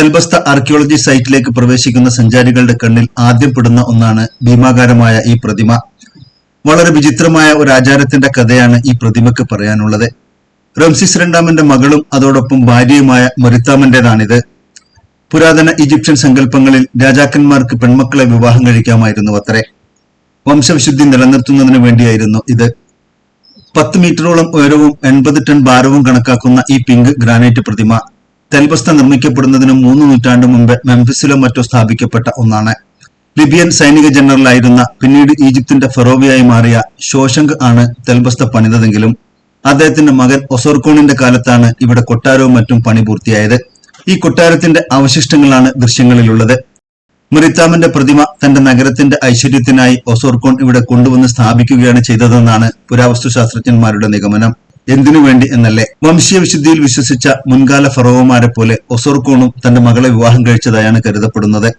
തെൽബസ്ത archaeology സൈറ്റിലേക്ക് പ്രവേശിക്കുന്ന സഞ്ചാരികളുടെ കണ്ണിൽ ആദ്യം പെടുന്ന ഒന്നാണ് ഭീമാകാരമായ ഈ പ്രതിമ. വളരെ വിചിത്രമായ ഒരു ആചാരത്തിന്റെ കഥയാണ് ഈ പ്രതിമയ്ക്ക് പറയാനുള്ളത്. റംസിസ് രണ്ടാമന്റെ മകളും അതോടൊപ്പം ഭാര്യയുമായ മരുത്താമന്റേതാണിത്. പുരാതന ഈജിപ്ഷ്യൻ സങ്കല്പങ്ങളിൽ രാജാക്കന്മാർക്ക് പെൺമക്കളെ വിവാഹം കഴിക്കാമായിരുന്നു അത്രേ. വംശവിശുദ്ധി നിലനിർത്തുന്നതിന് വേണ്ടിയായിരുന്നു ഇത്. പത്ത് മീറ്ററോളം ഉയരവും എൺപത് ടൺ ഭാരവും കണക്കാക്കുന്ന ഈ പിങ്ക് ഗ്രാനൈറ്റ് പ്രതിമ. തെൽബസ്ത നിർമ്മിക്കപ്പെടുന്നതിന് മൂന്ന് നൂറ്റാണ്ട് മുമ്പ് മെംഫിസിലോ മറ്റോ സ്ഥാപിക്കപ്പെട്ട ഒന്നാണ്. ലിബിയൻ സൈനിക ജനറലായിരുന്ന പിന്നീട് ഈജിപ്തിന്റെ ഫെറോവിയായി മാറിയ ഷോഷങ്ക് ആണ് തെൽബസ്ത പണിതതെങ്കിലും അദ്ദേഹത്തിന്റെ മകൻ ഒസോർക്കോണിന്റെ കാലത്താണ് ഇവിടെ കൊട്ടാരവും മറ്റും പണി പൂർത്തിയായത്. ഈ കൊട്ടാരത്തിന്റെ അവശിഷ്ടങ്ങളാണ് ദൃശ്യങ്ങളിലുള്ളത്. മുറിത്താമന്റെ പ്രതിമ തന്റെ നഗരത്തിന്റെ ഐശ്വര്യത്തിനായി ഒസോർക്കോൺ ഇവിടെ കൊണ്ടുവന്ന് സ്ഥാപിക്കുകയാണ് ചെയ്തതെന്നാണ് പുരാവസ്തു ശാസ്ത്രജ്ഞന്മാരുടെ നിഗമനം. എന്തിനു വേണ്ടി എന്നല്ലേ? വംശീയ വിശുദ്ധിയിൽ വിശ്വസിച്ച മുൻകാല ഫറോവമാരെ പോലെ ഒസോർക്കോണും തന്റെ മകളെ വിവാഹം കഴിച്ചതായാണ് കരുതപ്പെടുന്നത്.